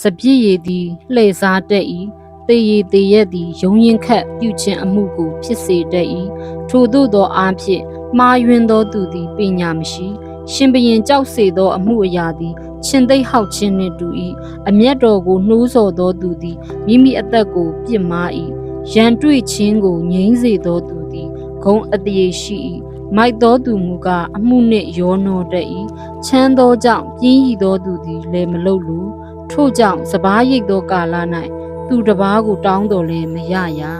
စပြည့်ရည်သည်လှည့်စားတတ်၏တေရည်တေရက်သည်ယုံရင်ခတ်ပြုခြင်းအမှုကိုဖြစ်စေတတ်၏ထို့သို့သောအားဖြင့်မှားယွင်းသောသူသည်ပညာမရှိရှင်ဘရင်ကြောက်စေသောအမှုအရာသည်ရှင်သိပ်ဟောက်ခြင်းနှင့်တူ၏အမျက်တော်ကိုနှိုးဆော်သောသူသည်မိမိအသက်ကိုပြစ်မှား၏ရန်တွေ့ခြင်းကိုငြိမ်းစေသောသူသည်ဂုံအတရေရှိ၏မိုက်သောသူမူကားအမှုနှင့်ရောနှောတတ်၏ချမ်းသောကြောင့်ပြင်းရည်သောသူသည်လည်းမလုလို့ ထို့ကြောင့်စပားရိတ်သောကာလ၌သူတစ်ပါးကိုတောင်းတော်လဲမရရာ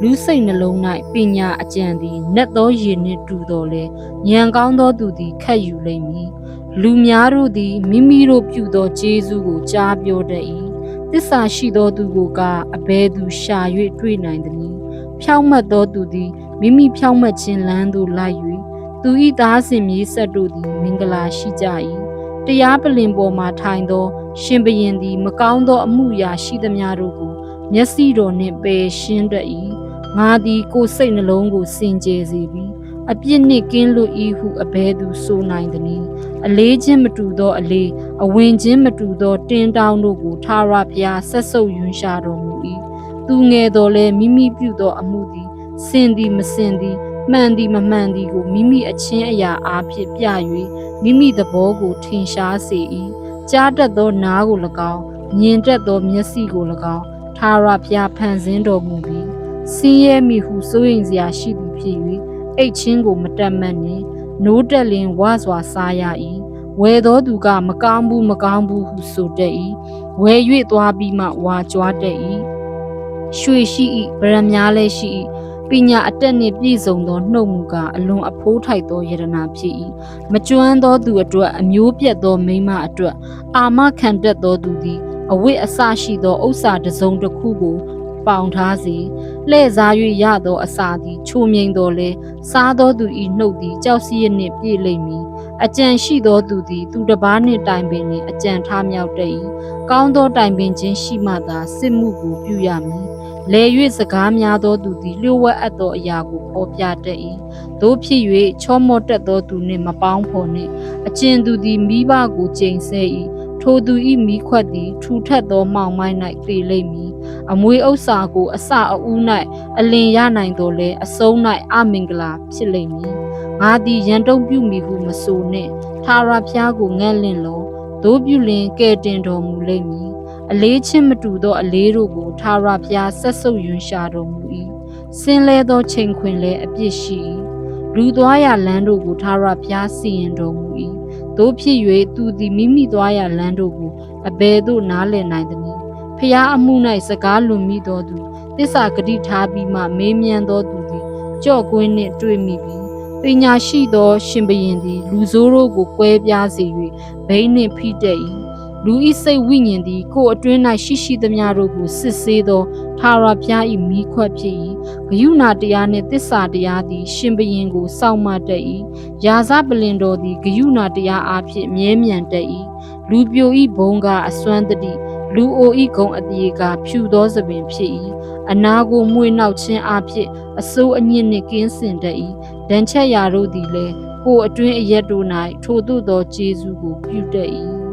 လူစိတ်နှလုံး၌ပညာအကြံသည်နက်သောရည်နှင့်တူတော်လဲဉာဏ်ကောင်းသောသူသည်ခတ်ယူလိမ့်မည်လူများတို့သည်မိမိတို့ပြုသောကျေးဇူးကိုကြားပြောတတ်၏သစ္စာရှိသောသူကိုကအဘယ်သူရှာ၍တွေ့နိုင်သနည်းဖြောင့်မတ်သောသူသည်မိမိဖြောင့်မတ်ခြင်းလမ်းသို့လိုက်၍သူ၏သားစဉ်မြေးဆက်တို့သည်မင်္ဂလာရှိကြ၏ တရားပလင်ပေါ်မှထိုင်သော ရှင်ဘရင်သည် မကောင်းသောအမှုရာရှိသမျှတို့ကို မျက်စိတော်နှင့်ပယ်ရှင်းတတ်၏ငါသည်ကိုယ်စိတ်နှလုံးကိုစင်ကြယ်စေပြီးအပြစ်နှင့်ကင်းလွတ်၏ဟုအဘဲသူဆိုနိုင်သနည်းအလေးချင်းမတူသောအလေးအဝင်ချင်းမတူသောတင်းတောင်းတို့ကိုထာဝရဘုရားဆက်ဆုပ်ယွန်းရှာတော်မူ၏သူငယ်တော်လဲမိမိပြုသောအမှုသည်စင်သည်မစင်သည် မှန်သည်မမှန်သည်ကိုမိမိအချင်းအရာအားဖြင့်ပြ၍မိမိသဘောကိုထင်ရှားစေ၏ကြားတတ်သောနားကို၎င်းမြင်တတ်သောမျက်စိကို၎င်းထာဝရဘုရားဖန်ဆင်းတော်မူပြီးစင်းရဲမိဟုစိုးရိမ်စရာရှိသည်ဖြစ်၍အိတ်ချင်းကိုမတက်မတ်နှင့်နိုးတက်လင်ဝါစွာစားရ၏ဝယ်သောသူကမကောင်းဘူးမကောင်းဘူးဟုဆိုတတ်၏ဝယ်၍သွားပြီးမှဝါကြွားတတ်၏ရွှေရှိ၏ဗရမများလည်းရှိ၏ ပညာအတက်နှင့်ပြည့်စုံသောနှုတ်မူကားအလွန်အဖိုးထိုက်သောယရနာဖြစ်၏မကျွမ်းသောသူအတွက်အမျိုးပြတ်သောမိန်းမအတွက် အာမခံတတ်သောသူသည်အဝိအစရှိသောဥစ္စာတစ်စုံတစ်ခုကိုပေါင်ထားစေလှဲ့စား၍ရသောအစာသည်ချိုမြိန်တော်လဲစားသောသူ၏နှုတ်သည်ကြောက်စီရနှင့်ပြည့်လိမ့်မည်အကြံရှိသောသူသည် သူတစ်ပါးနှင့်တိုင်ပင်နှင့်အကြံထားမြောက်တတ်၏ကောင်းသောတိုင်ပင်ခြင်းရှိမှသာစစ်မှုကိုပြုရမည် လဲ၍စကားများသောသူသည်လျှို့ဝှက်အပ်သောအရာကိုဖော်ပြတတ်၏သို့ဖြစ်၍ချောမော့တက်သောသူနှင့်မပေါင်းဖော်နှင့်အကျဉ်သူသည်မိဘကိုကျိန်ဆဲ၏ထိုသူ၏မိခွက်သည်ထူထပ်သောမှောင်မိုင်း၌တည်လိမ့်မည်အမွေဥစ္စာကိုအစအဦး၌အလင်ရနိုင်တော်လဲအဆုံး၌အမင်္ဂလာဖြစ်လိမ့်မည်ငါသည်ရန်တုံပြုမိဟုမဆိုနှင့်ထာဝရဘုရားကိုငဲ့လင့်လောသို့ပြုလင်ကဲ့တင်တော်မူလိမ့်မည် အလေးချင်းမတူသောအလေးတို့ကိုထာဝရဘုရားဆက်ဆုပ်ယွန်ရှာတော်မူ၏စင်လဲသောချိန်ခွင်လည်းအပြစ်ရှိ၏လူသွားရလမ်းတို့ကိုထာဝရဘုရားစီရင်တော်မူ၏တို့ဖြစ်၍သူသည်မိမိသွားရလမ်းတို့ကိုအဘယ်သို့နားလည်နိုင်သနည်းဖျားအမှု၌စကားလွန်မိသောသူတစ္ဆာဂတိထားပြီးမှမေးမြန်းသောသူသည်ကြော့ကွင်းနှင့်တွေ့မိပြီပညာရှိသော ရှင်ဘရင်သည် လူဆိုးတို့ကိုကွဲပြားစေ၍ဘိန်းနှင့်ဖိတတ်၏ လူဤစိတ်ဝိညာဉ်သည်ကိုယ်အတွင်း၌ရှိရှိသမျှတို့ကိုစစ်ဆေးသောထာဝရဘုရား၏မိခွက်ဖြစ်၏ဂယုဏတရားနှင့်တစ္ဆာတရားသည် ရှင်ဘရင်ကိုစောင့်မတတ်၏ယာဇပလင်တော်သည်ဂယုဏတရားအားဖြင့်မြဲမြံတတ်၏လူပြိုဤဘုံကအစွမ်းတတိလူအိုဤဂုံအတေကဖြူသောသပင်ဖြစ်၏အနာကိုမွေနှောက်ခြင်းအားဖြင့်အစိုးအညစ်နှင့်ကင်းစင်တတ်၏ဒဏ်ချက်ရာတို့သည်လည်းကိုယ်အတွင်းအရက်တို့၌ထိုသို့သောကျေးဇူးကိုပြုတတ်၏